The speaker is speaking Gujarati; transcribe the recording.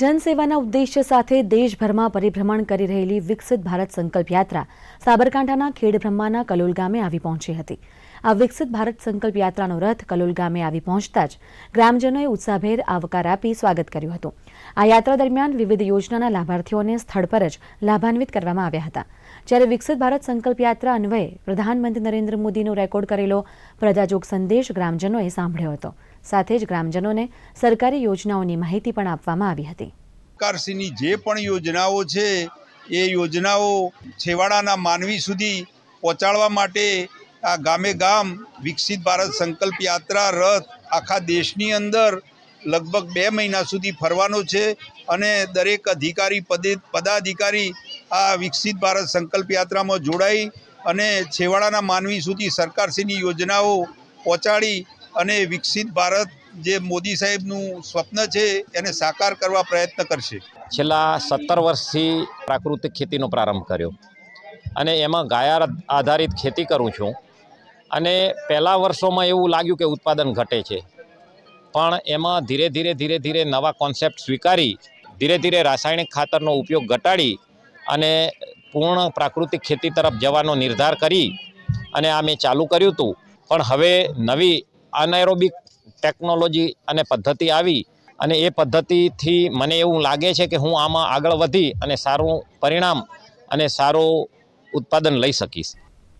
જનસેવાના ઉદ્દેશ્ય સાથે દેશભરમાં પરિભ્રમણ કરી રહેલી વિકસિત ભારત સંકલ્પ યાત્રા સાબરકાંઠાના ખેડબ્રહ્માના કલોલ ગામે આવી પહોંચી હતી. આ વિકસિત ભારત સંકલ્પ યાત્રાનો રથ કલોલ ગામે આવી પહોંચતા જ ગ્રામજનોએ ઉત્સાહભેર આવકાર આપી સ્વાગત કર્યું હતું. આ યાત્રા દરમિયાન વિવિધ યોજનાના લાભાર્થીઓને સ્થળ પર જ લાભાન્વિત કરવામાં આવ્યા હતા. જ્યારે વિકસિત ભારત સંકલ્પ યાત્રા અન્વયે પ્રધાનમંત્રી નરેન્દ્ર મોદીનો રેકોર્ડ કરેલો પ્રજાજોગ સંદેશ ગ્રામજનોએ સાંભળ્યો હતો. સાથે જ ગ્રામજનોને સરકારી યોજનાઓની માહિતી પણ આપવામાં આવી હતી. સરકારશ્રીની જે પણ યોજનાઓ છે, એ યોજનાઓ છેવાડાના માનવી સુધી પહોંચાડવા માટે આ ગામે ગામ વિકસિત ભારત સંકલ્પ યાત્રા રથ આખા દેશની અંદર લગભગ બે મહિના સુધી ફરવાનો છે અને દરેક અધિકારી પદે, પદાધિકારી આ વિકસિત ભારત સંકલ્પ યાત્રામાં જોડાઈ અને છેવાડાના માનવી સુધી સરકારશ્રીની યોજનાઓ પહોંચાડી અને વિકસિત ભારત જે મોદી સાહેબનું સ્વપ્ન છે, એને સાકાર કરવા પ્રયત્ન કરશે. છેલ્લા સત્તર વર્ષથી પ્રાકૃતિક ખેતીનો પ્રારંભ કર્યો. અને એમાં ગાયા આધારિત ખેતી કરું છું. અને પહેલાં વર્ષોમાં એવું લાગ્યું કે ઉત્પાદન ઘટે છે. પણ એમાં ધીરે ધીરે ધીરે ધીરે નવા કોન્સેપ્ટ સ્વીકારી, ધીરે ધીરે રાસાયણિક ખાતરનો ઉપયોગ ઘટાડી અને પૂર્ણ પ્રાકૃતિક ખેતી તરફ જવાનો નિર્ધાર કરી અને આ મેં ચાલુ કર્યું હતું. પણ હવે નવી અનાએરોબિક ટેકનોલોજી અને પદ્ધતિ આવી અને એ પદ્ધતિથી મને એવું લાગે છે કે હું આમાં આગળ વધી અને સારું પરિણામ અને સારું ઉત્પાદન લઈ શકીશ.